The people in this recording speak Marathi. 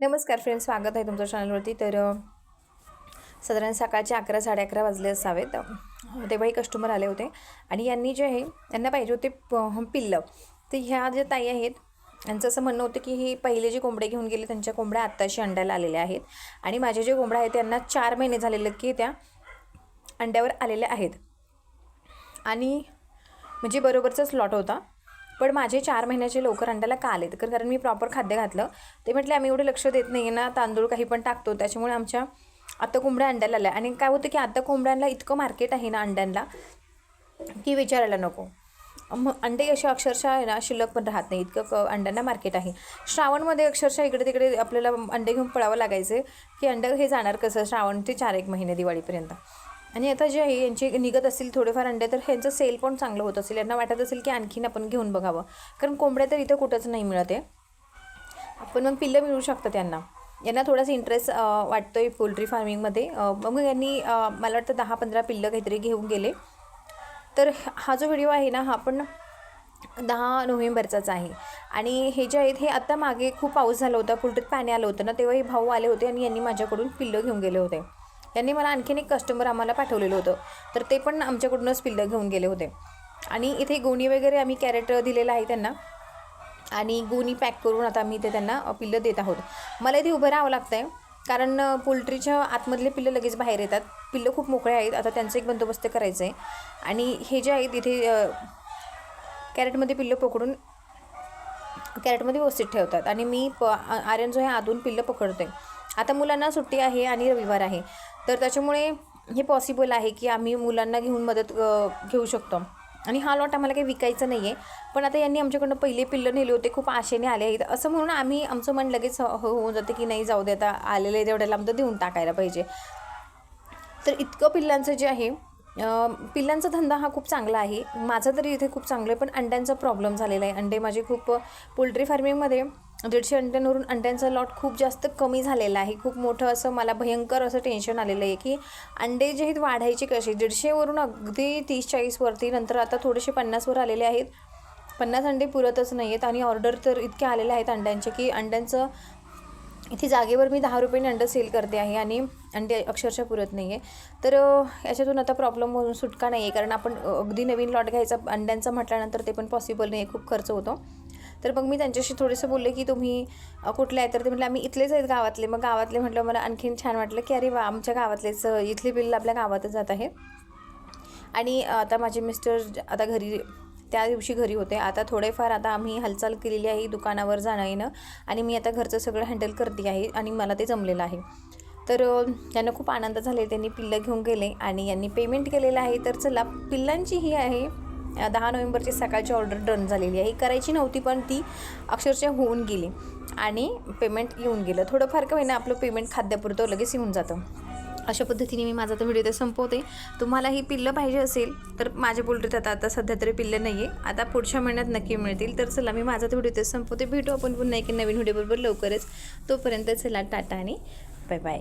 नमस्कार फ्रेंड्स स्वागत आहे तुमच्या चॅनलवरती तर साधारण सकाळचे अकरा साडे अकरा वाजले असावेत. तेव्हाही कस्टमर आले होते. आणि यांनी जे आहे यांना पाहिजे होते प- पिल्लं. तर ह्या ज्या ताई आहेत यांचं असं म्हणणं होतं की हे पहिले जे कोंबडे घेऊन गेले त्यांच्या कोंबड्या आत्ताशी अंड्याला आलेल्या आहेत. आणि माझे जे कोंबड्या आहेत त्यांना चार महिने झालेले आहेत की त्या अंड्यावर आलेल्या आहेत. आणि म्हणजे बरोबरचा स्लॉट होता. पण माझे चार महिन्याचे लवकर अंड्याला का आले तर कारण मी प्रॉपर खाद्य घातलं. ते म्हटले आम्ही एवढं लक्ष देत नाही ना तांदूळ काही पण टाकतो. त्याच्यामुळे आमच्या आता कोंबड्या अंड्याला आल्या. आणि काय होतं की आता कोंबड्यांना इतकं मार्केट आहे ना अंड्यांना की विचारायला नको. मग अंडे असे अक्षरशः आहे ना शिल्लक पण राहत नाही. इतकं क अंड्यांना मार्केट आहे. श्रावणमध्ये अक्षरशः इकडे तिकडे आपल्याला अंडे घेऊन पळावं लागायचे की अंडं हे जाणार कसं? श्रावण ते चार एक महिने दिवाळीपर्यंत. आणि आता जे आहे यांचे निघत असतील थोडेफार अंडे तर ह्यांचं सेल पण चांगलं होत असेल. यांना वाटत असेल की आणखीन आपण घेऊन बघावं. कारण कोंबड्या तर इथं कुठंच नाही मिळत आहे. आपण मग पिल्लं मिळू शकतं त्यांना यांना थोडासा इंटरेस्ट वाटतो आहे पोल्ट्री फार्मिंगमध्ये मग यांनी मला वाटतं दहा पंधरा पिल्लं काहीतरी घेऊन गेले. तर हा जो व्हिडिओ आहे ना हा पण दहा नोव्हेंबरचाच आहे. आणि हे जे आहेत हे आत्ता मागे खूप पाऊस झाला होता पोल्ट्रीत पाणी आलं होतं ना तेव्हा हे भाऊ आले होते आणि यांनी माझ्याकडून पिल्लं घेऊन गेले होते. यांनी मला आणखीन एक कस्टमर आम्हाला पाठवलेलं होतं. तर ते पण आमच्याकडूनच पिल्लं घेऊन गेले होते. आणि इथे गोणी वगैरे आम्ही कॅरेट दिलेलं आहे त्यांना. आणि गोणी पॅक करून आता आम्ही ते त्यांना पिल्लं देत आहोत. मला इथे उभं राहावं लागतं आहे कारण पोल्ट्रीच्या आतमधले पिल्लं लगेच बाहेर येतात. पिल्लं खूप मोकळे आहेत आता त्यांचं एक बंदोबस्त करायचं आहे आणि हे जे आहेत इथे कॅरेटमध्ये पिल्लं पकडून कॅरेटमध्ये व्यवस्थित ठेवतात. आणि मी प आर्यन जो आहे आधून पिल्लं पकडते आता मुलांना सुट्टी आहे आणि रविवार आहे. तर त्याच्यामुळे हे पॉसिबल आहे की आम्ही मुलांना घेऊन मदत घेऊ शकतो. आणि हा लॉट आम्हाला काही विकायचा नाही आहे पण आता यांनी आमच्याकडनं पहिले पिल्लं नेले होते खूप आशेने आले आहेत. असं म्हणून आम्ही आमचं मन लगेच हो- होऊन जाते की नाही जाऊ दे आता आलेले तेवढ्याला आमचं देऊन टाकायला पाहिजे. तर इतकं पिल्लांचं जे आहे पिल्लांचा धंदा हा खूप चांगला आहे. माझा तरी इथे खूप चांगलं आहे पण अंड्यांचा प्रॉब्लेम झालेला आहे. अंडे माझे खूप पोल्ट्री फार्मिंगमध्ये दीडशे अंड्यांवरून अंड्यांचा लॉट खूप जास्त कमी झालेला आहे. खूप मोठं असं मला भयंकर असं टेन्शन आलेलं आहे की अंडे जे आहेत वाढायचे कसे? दीडशेवरून अगदी तीस चाळीसवरती नंतर आता थोडेसे पन्नासवर आलेले आहेत. पन्नास अंडे पुरतच नाही आहेत आणि ऑर्डर तर इतके आलेले आहेत अंड्यांचे की अंड्यांचं इथे जागेवर मी दहा रुपयाने अंडं सेल करते आहे आणि अंडे अक्षरशः पुरत नाही आहे तर याच्यातून आता प्रॉब्लेम होऊन सुटका नाही आहे कारण आपण अगदी नवीन लॉट घ्यायचा अंड्यांचा म्हटल्यानंतर ते पण पॉसिबल नाही आहे खूप खर्च होतो. तर मग मी त्यांच्याशी थोडंसं बोलले की तुम्ही कुठले आहे तर ते म्हटलं आम्ही इथलेच आहेत गावातले. मग गावातले म्हटलं मला आणखीन छान वाटलं की अरे वा आमच्या गावातलेच इथले बिल आपल्या गावातच जात आहे. आणि आता माझे मिस्टर आता घरी त्या दिवशी घरी होते. आता थोडेफार आता आम्ही हालचाल केलेली आहे दुकानावर जाणं येणं आणि मी आता घरचं सगळं हँडल करते आहे आणि मला ते जमलेलं आहे. तर अ, त्यांना खूप आनंद झाले त्यांनी पिल्लं घेऊन गेले आणि यांनी पेमेंट केलेलं आहे. तर चला पिल्लांची ही आहे दहा नोव्हेंबरची सकाळची ऑर्डर डन झालेली आहे. ही करायची नव्हती पण ती अक्षरशः होऊन गेली आणि पेमेंट येऊन गेलं. थोडंफार का होईना आपलं पेमेंट खाद्यापुरतं लगेच येऊन जातं. अशा पद्धतीने मी माझा तर व्हिडिओ ते संपवते. तुम्हाला ही पिल्लं पाहिजे असेल तर माझ्या पोल्ट्रीत आता आता सध्या तरी पिल्लं नाही आहे आता पुढच्या महिन्यात नक्की मिळतील. तर चला मी माझा तर व्हिडिओ ते संपवते. भेटू आपण पुन्हा एक नवीन व्हिडिओबरोबर लवकरच. तोपर्यंत चला टाटा आणि बाय बाय